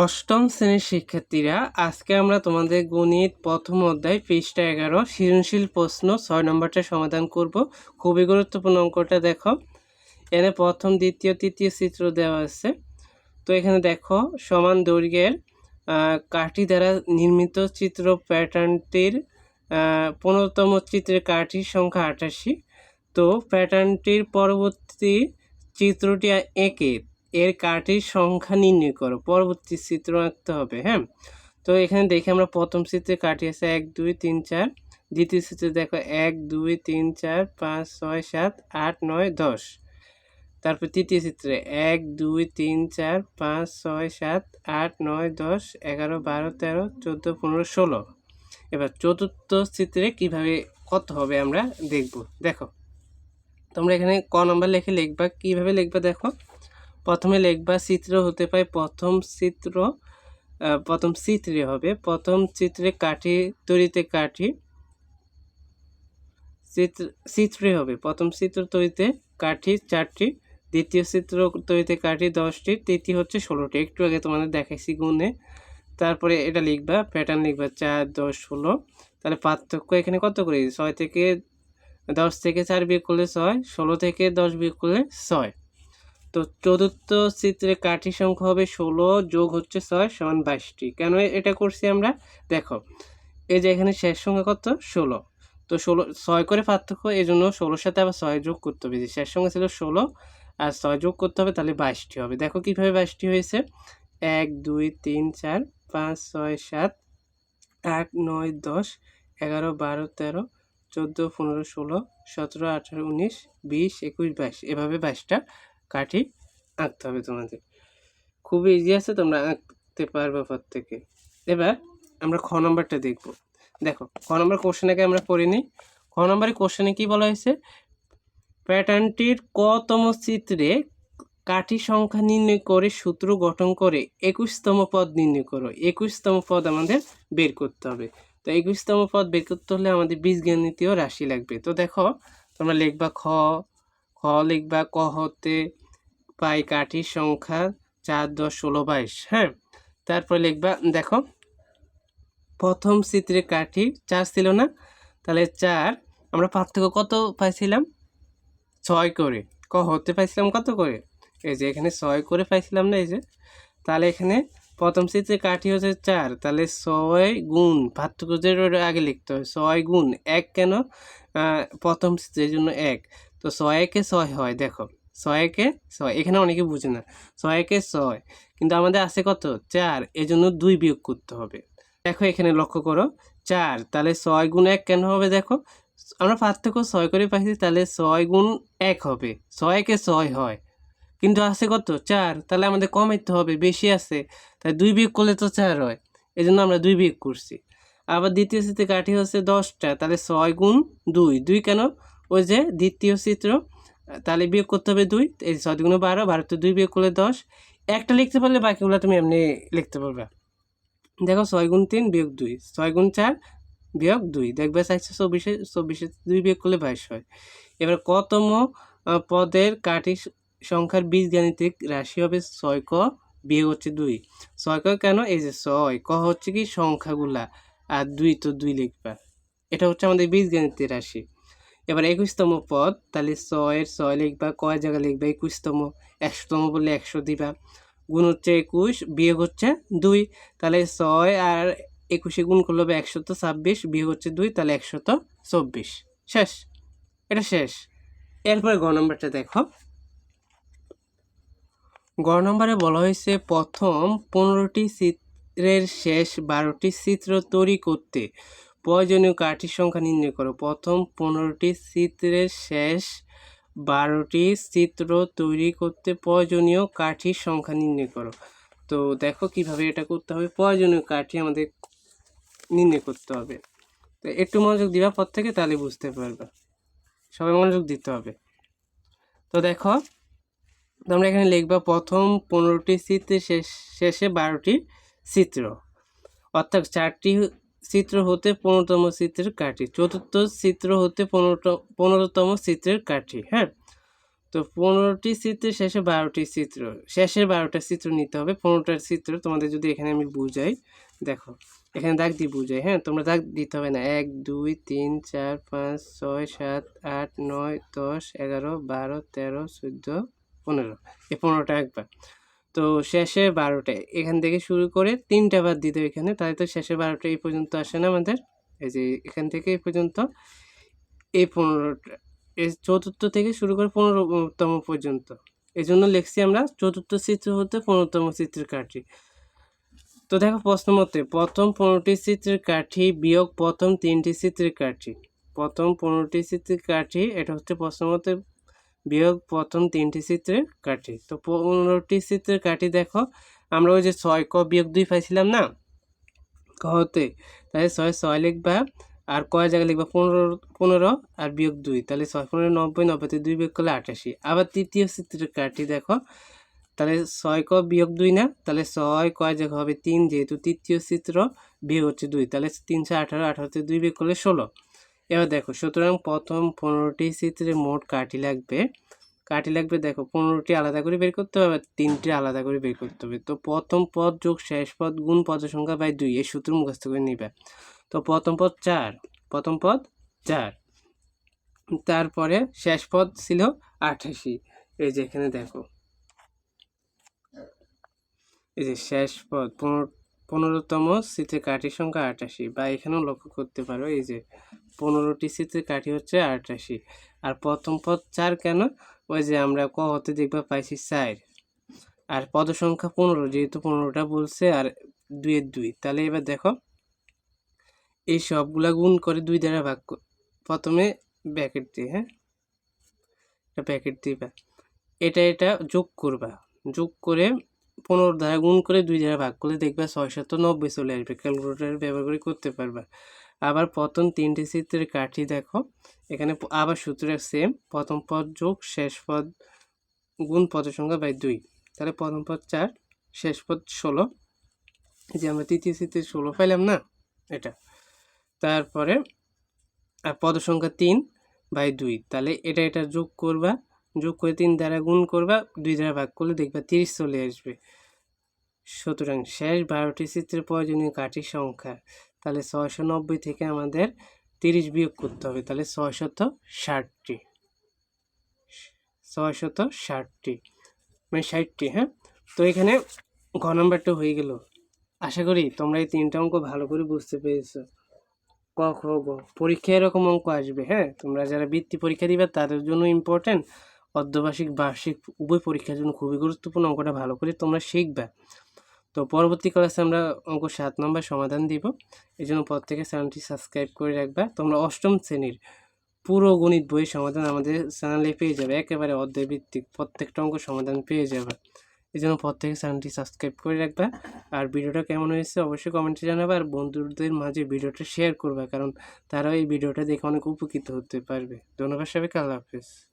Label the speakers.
Speaker 1: অষ্টম শ্রেণীর শিক্ষার্থীরা আজকে আমরা তোমাদের গণিত প্রথম অধ্যায় পৃষ্ঠা এগারো সৃজনশীল প্রশ্ন ছয় নম্বরটা সমাধান করব খুবই গুরুত্বপূর্ণ অঙ্কটা দেখো এখানে প্রথম দ্বিতীয় তৃতীয় চিত্র দেওয়া আছে তো এখানে দেখো সমান দৈর্ঘ্যের কাঠি দ্বারা নির্মিত চিত্র প্যাটার্নটির পনেরোতম চিত্রের কাঠির সংখ্যা আটাশি তো প্যাটার্নটির পরবর্তী চিত্রটি এঁকে এর কাটির সংখ্যা নির্ণয় করো পরবর্তী চিত্র আঁকতে হবে হ্যাঁ তো এখানে দেখি আমরা প্রথম চিত্রে কাটি আছে এক দুই তিন চার দ্বিতীয় চিত্রে দেখো এক দুই তিন চার পাঁচ ছয় সাত আট নয় দশ তারপর তৃতীয় চিত্রে এক দুই তিন চার পাঁচ ছয় সাত আট নয় দশ এগারো বারো তেরো চোদ্দো পনেরো ষোলো এবার চতুর্থ চিত্রে কিভাবে কত হবে আমরা দেখব দেখো তোমরা এখানে ক নম্বর লেখে লিখবা কিভাবে লিখবা দেখো প্রথমে লিখবা চিত্র হতে পারে প্রথম চিত্র প্রথম চিত্রে হবে প্রথম চিত্রে কাঠি তৈরিতে কাঠি চিত্র চিত্রে হবে প্রথম চিত্র তৈরিতে কাঠি চারটি দ্বিতীয় চিত্র তৈরিতে কাঠি দশটি তৃতীয় হচ্ছে ষোলোটি একটু আগে তোমাদের দেখাইছি গুণে তারপরে এটা লিখবা প্যাটার্ন লিখবা চার দশ ষোলো তাহলে পার্থক্য এখানে কত করে ছয় থেকে দশ থেকে চার বিয়োগ করলে ছয় ষোলো থেকে দশ বিয়োগ করলে ছয় তো চতুর্থ চিত্রে কাঠি সংখ্যা হবে ষোলো যোগ হচ্ছে ছয় সমান বাইশটি কেন এটা করছি আমরা দেখো এই যে এখানে শেষ সংখ্যা কত ষোলো তো ষোলো ছয় করে পার্থক্য এই জন্য ষোলোর সাথে আবার ছয় যোগ করতে হবে যে শেষ সংখ্যা ছিল ষোলো আর ছয় যোগ করতে হবে তাহলে বাইশটি হবে দেখো কীভাবে বাইশটি হয়েছে এক দুই তিন চার পাঁচ ছয় সাত আট নয় দশ এগারো বারো তেরো চোদ্দো পনেরো ষোলো সতেরো আঠারো উনিশ বিশ একুশ বাইশ এভাবে বাইশটা কাঠি আঁকতে হবে তোমাদের খুবই ইজি আছে তোমরা আঁকতে পারবে প্রত্যেকে এবার আমরা খ নম্বরটা দেখব দেখো খ নম্বর কোশ্চেনটাকে আমরা পড়ে নিই খ নম্বরের কোশ্চেনে কী বলা হয়েছে প্যাটার্নটির কতম চিত্রে কাঠি সংখ্যা নির্ণয় করে সূত্র গঠন করে একুশতম পদ নির্ণয় করো একুশতম পদ আমাদের বের করতে হবে তো একুশতম পদ বের করতে হলে আমাদের বীজগণিতীয় রাশি লাগবে তো দেখো তোমরা লিখবা খ খ লিখবা ক হতে পাই কাঠির সংখ্যা চার দশ ষোলো বাইশ হ্যাঁ তারপরে লিখবা দেখো প্রথম চিত্রে কাঠি চার ছিল না তাহলে চার আমরা পার্থক্য কত পাইছিলাম ছয় করে ক হতে পাইছিলাম কত করে এই যে এখানে ছয় করে পাইছিলাম না এই যে তাহলে এখানে প্রথম চিত্রে কাঠি হচ্ছে চার তাহলে ছয় গুণ পার্থক্য যে আগে লিখতে হয় ছয় গুণ এক কেন প্রথম চিত্রের জন্য এক তো ছয় একে ছয় হয় দেখো ছয়কে ছয় এখানে অনেকে বুঝে না ছয়কে ছয় কিন্তু আমাদের আছে কত চার এজন্য দুই বিয়োগ করতে হবে দেখো এখানে লক্ষ্য করো চার তাহলে ছয় গুণ এক কেন হবে দেখো আমরা পার্থক্য ছয় করে পাইছি তাহলে ছয় গুণ এক হবে ছয়কে ছয় হয় কিন্তু আছে কত চার তাহলে আমাদের কমাইতে হবে বেশি আছে তাই দুই বিয়োগ করলে তো চার হয় এই জন্য আমরা দুই বিয়োগ করছি আবার দ্বিতীয় চিত্রে কাঠি হচ্ছে দশটা তাহলে ছয় গুণ দুই দুই কেন ওই যে দ্বিতীয় চিত্র তাহলে বিয়োগ করতে হবে দুই এই ছয় দুগুণ বারো বারো তো দুই বিয়োগ করলে দশ একটা লিখতে পারলে বাকিগুলো তুমি এমনি লিখতে পারবে দেখো ছয় গুণ তিন বিয়োগ দুই ছয় গুণ চার বিয়োগ দুই দেখবে চাইছে চব্বিশে চব্বিশে দুই বিয়োগ করলে বাইশ হয় এবার কতম পদের কাঠি সংখ্যার বীজ গাণিতিক রাশি হবে ছয় ক বিয়োগ হচ্ছে দুই ছয় ক কেন এই যে ছয় ক হচ্ছে কি সংখ্যাগুলা আর দুই তো দুই লিখবা এটা হচ্ছে আমাদের বীজ গাণিতিক রাশি এবার একুশতম পদ তাহলে ছয়ের ছয় লিখবা কয় জায়গায় লিখবা একুশতম একশোতম বললে একশো দিবা গুণ হচ্ছে একুশ বিয়োগ হচ্ছে দুই তাহলে ছয় আর একুশে গুণ করলে হবে একশত ছাব্বিশ বিয়োগ হচ্ছে দুই তাহলে একশত চব্বিশ শেষ এটা শেষ এরপরে গ নম্বরটা দেখো গ নম্বরে বলা হয়েছে প্রথম পনেরোটি চিত্রের শেষ বারোটি চিত্র তৈরি করতে প্রয়োজনীয় কাঠির সংখ্যা নির্ণয় করো প্রথম পনেরোটি চিত্রের শেষ বারোটি চিত্র তৈরি করতে প্রয়োজনীয় কাঠির সংখ্যা নির্ণয় করো তো দেখো কিভাবে এটা করতে হবে প্রয়োজনীয় কাঠি আমাদের নির্ণয় করতে হবে তো একটু মনোযোগ দিবা থেকে তাহলে বুঝতে পারবে সবাই মনোযোগ দিতে হবে তো দেখো তোমরা এখানে লিখবা প্রথম পনেরোটি চিত্রে শেষ শেষে বারোটি চিত্র অর্থাৎ চারটি চিত্র হতে পনেরোতম চিত্রের কাঠি চতুর্থ চিত্র হতে পনেরো পনেরোতম চিত্রের কাঠি হ্যাঁ তো পনেরোটি চিত্রের শেষে বারোটি চিত্র শেষের বারোটা চিত্র নিতে হবে পনেরোটার চিত্র তোমাদের যদি এখানে আমি বুঝাই দেখো এখানে দাগ দিয়ে বুঝাই হ্যাঁ তোমরা দাগ দিতে হবে না এক দুই তিন চার পাঁচ ছয় সাত আট নয় দশ এগারো বারো তেরো চোদ্দো পনেরো এই পনেরোটা একবার তো শেষে বারোটায় এখান থেকে শুরু করে তিনটা বাদ দিত এখানে তাই তো শেষে বারোটা এই পর্যন্ত আসে না আমাদের এই যে এখান থেকে এই পর্যন্ত এই পনেরোটা এই চতুর্থ থেকে শুরু করে পনেরোতম পর্যন্ত এই জন্য লিখছি আমরা চতুর্থ চিত্র হতে পনেরোতম চিত্রের কাঠি তো দেখো প্রশ্ন মতে প্রথম পনেরোটি চিত্রের কাঠি বিয়োগ প্রথম তিনটি চিত্রের কাঠি প্রথম পনেরোটি চিত্রের কাঠি এটা হচ্ছে প্রশ্ন মতে বিয়োগ প্রথম তিনটি চিত্রের কাঠি তো পনেরোটি চিত্রের কাঠি দেখো আমরা ওই যে ছয় ক বিয়োগ দুই পাইছিলাম না কতে তাহলে ছয় ছয় লিখবা আর কয় জায়গায় লিখবা পনেরো পনেরো আর বিয়োগ দুই তাহলে ছয় পনেরো নব্বই থেকে দুই বিয়োগ করলে আটাশি আবার তৃতীয় চিত্রের কাঠি দেখো তাহলে ছয় ক বিয়োগ দুই না তাহলে ছয় কয় জায়গা হবে তিন যেহেতু তৃতীয় চিত্র বিয়োগ হচ্ছে দুই তাহলে তিনশো আঠারো আঠারোতে দুই বিয়োগ করলে ষোলো এবার দেখো সুতরাং প্রথম পনেরোটি চিত্রে মোট কাটি লাগবে কাটি লাগবে দেখো পনেরোটি আলাদা করে বের করতে হবে তিনটি আলাদা করে বের করতে হবে তো প্রথম পদ যোগ শেষ পদ গুণ পদের সংখ্যা বাই দুই এই সূত্র মুখস্থ করে নিবে তো প্রথম পদ চার প্রথম পদ চার তারপরে শেষ পদ ছিল আঠাশি এই যে এখানে দেখো এই যে শেষ পদ পনেরো পনেরোতম শীতের কাঠির সংখ্যা আটাশি বা এখানেও লক্ষ্য করতে পারো এই যে পনেরোটি সিথে কাঠি হচ্ছে আটাশি আর প্রথম পদ চার কেন ওই যে আমরা ক হতে দেখবা পাইছি চার আর পদ সংখ্যা পনেরো যেহেতু পনেরোটা বলছে আর দুইয়ের দুই তাহলে এবার দেখো এই সবগুলা গুণ করে দুই দ্বারা ভাগ প্রথমে ব্যাকেট দিয়ে হ্যাঁ এটা ব্যাকেট দিবা এটা এটা যোগ করবা যোগ করে পনেরো দ্বারা গুণ করে দুই দ্বারা ভাগ করলে দেখবে ছয় শত নব্বই চলে আসবে ক্যালকুলেটার ব্যবহার করে করতে পারবা আবার প্রথম তিনটি চিত্রের কাঠি দেখো এখানে আবার সূত্রের সেম প্রথম পদ যোগ শেষ পদ গুণ পদের সংখ্যা বাই দুই তাহলে প্রথম পদ চার শেষ পদ ষোলো যে আমরা তৃতীয় চিত্রে ষোলো পাইলাম না এটা তারপরে আর পদ সংখ্যা তিন বাই দুই তাহলে এটা এটা যোগ করবা যোগ করে তিন দ্বারা গুণ করবা দুই দ্বারা ভাগ করলে দেখবা তিরিশ চলে আসবে সুতরাং শেষ বারোটি চিত্রের প্রয়োজনীয় কাঠি সংখ্যা তাহলে ছয়শো নব্বই থেকে আমাদের তিরিশ বিয়োগ করতে হবে তাহলে ছয়শত ষাটটি ছয়শত ষাটটি মানে ষাটটি হ্যাঁ তো এখানে ঘ নম্বরটা হয়ে গেল আশা করি তোমরা এই তিনটা অঙ্ক ভালো করে বুঝতে পেরেছো ক খ গ পরীক্ষায় এরকম অঙ্ক আসবে হ্যাঁ তোমরা যারা বৃত্তি পরীক্ষা দিবে তাদের জন্য ইম্পর্টেন্ট অর্ধবার্ষিক বার্ষিক উভয় পরীক্ষার জন্য খুবই গুরুত্বপূর্ণ অঙ্কটা ভালো করে তোমরা শিখবে তো পরবর্তী ক্লাসে আমরা অঙ্ক সাত নম্বর সমাধান দিব এই জন্য প্রত্যেকে চ্যানেলটি সাবস্ক্রাইব করে রাখবে তোমরা অষ্টম শ্রেণীর পুরো গণিত বইয়ের সমাধান আমাদের চ্যানেলে পেয়ে যাবে একেবারে অর্ধভিত্তিক প্রত্যেকটা অঙ্ক সমাধান পেয়ে যাবে এই জন্য প্রত্যেকে চ্যানেলটি সাবস্ক্রাইব করে রাখবে আর ভিডিওটা কেমন হয়েছে অবশ্যই কমেন্টে জানাবে আর বন্ধুদের মাঝে ভিডিওটা শেয়ার করবে কারণ তারাও এই ভিডিওটা দেখে অনেক উপকৃত হতে পারবে ধন্যবাদ সবাইকে আল্লাহ হাফেজ